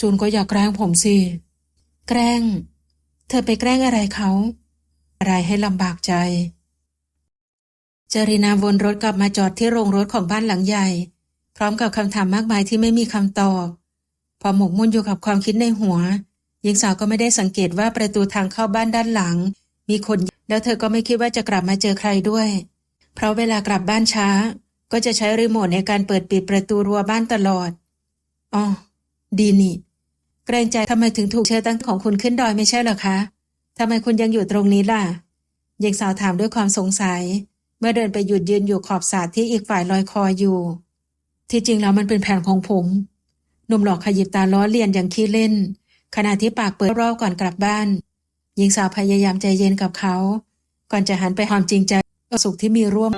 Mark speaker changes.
Speaker 1: จูนก็อยากแกล้งผมสิ แกล้ง เธอไปแกล้งอะไรเขา อะไรให้ลำบากใจ จรินาวนรถกลับมาจอดที่โรงรถของบ้านหลังใหญ่ พร้อมกับคำถามมากมายที่ไม่มีคำตอบ พอหมกมุ่นอยู่กับความคิดในหัวหญิงสาวก็ไม่ได้สังเกตว่าประตูทางเข้าบ้านด้านหลัง มีคน แล้วเธอก็ไม่คิดว่าจะกลับมาเจอใครด้วย เพราะเวลากลับบ้านช้า ก็จะใช้รีโมทในการเปิดปิดประตูรั้วบ้านตลอดอ๋อดีนี่ เกรงใจทำไมถึงถูกเชิญตั้งของคุณขึ้นดอยไม่ใช่เหรอคะทำไมคุณยังอยู่ตรงนี้ล่ะหญิงสาวถามด้วยความสงสัย เมื่อเดินไปหยุดยืนอยู่ขอบสระที่อีกฝ่ายลอยคออยู่ ที่จริงแล้วมันเป็นแผนของผมหนุ่มหลอกขยิบตาล้อเลียนอย่างขี้เล่น ขณะที่ปากเปิดรอบก่อนกลับบ้าน หญิงสาวพยายามใจเย็นกับเขา ก่อนจะหันไปความจริงใจกับสุขที่มีร่วม